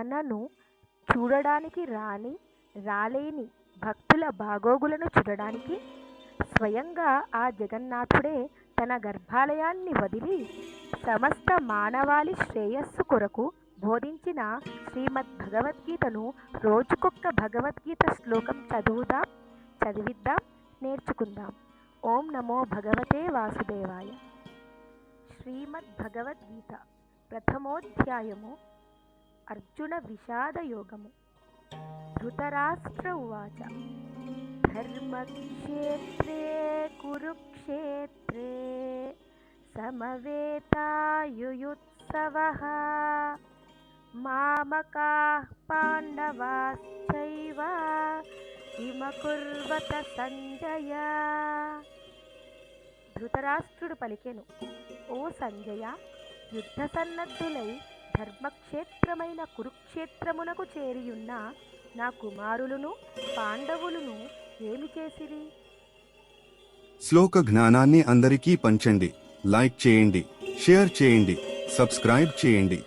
తనను చూడడానికి రాని రాలేని భక్తుల బాగోగులను చూడడానికి స్వయంగా ఆ జగన్నాథుడే తన గర్భాలయాన్ని వదిలి సమస్త మానవాళి శ్రేయస్సు కొరకు బోధించిన శ్రీమద్ భగవద్గీతను రోజుకొక్క భగవద్గీత శ్లోకం చదువుదాం చదివిద్దాం నేర్చుకుందాం. ఓం నమో భగవతే వాసుదేవాయ. శ్రీమద్ భగవద్గీత ప్రథమోధ్యాయము అర్జున విషాద యోగము ధృతరాష్ట్ర ఉవాచ. ధర్మక్షేత్రే కురుక్షేత్రే సమవేతాయుయుత్సవः. మామకా పాండవాశ్చైవ. హిమకుర్వత సంజయ. ధృతరాష్ట్రుడు పలికెను ఓ సంజయ యుద్ధ సన్నద్ధులై ధర్మక్షేత్రమైన కురుక్షేత్రమునకు చేరియున్న నా కుమారులను పాండవులను ఏమి చేసిరి? శ్లోక జ్ఞానాన్ని అందరికీ పంచండి. లైక్ చేయండి షేర్ చేయండి సబ్స్క్రైబ్ చేయండి.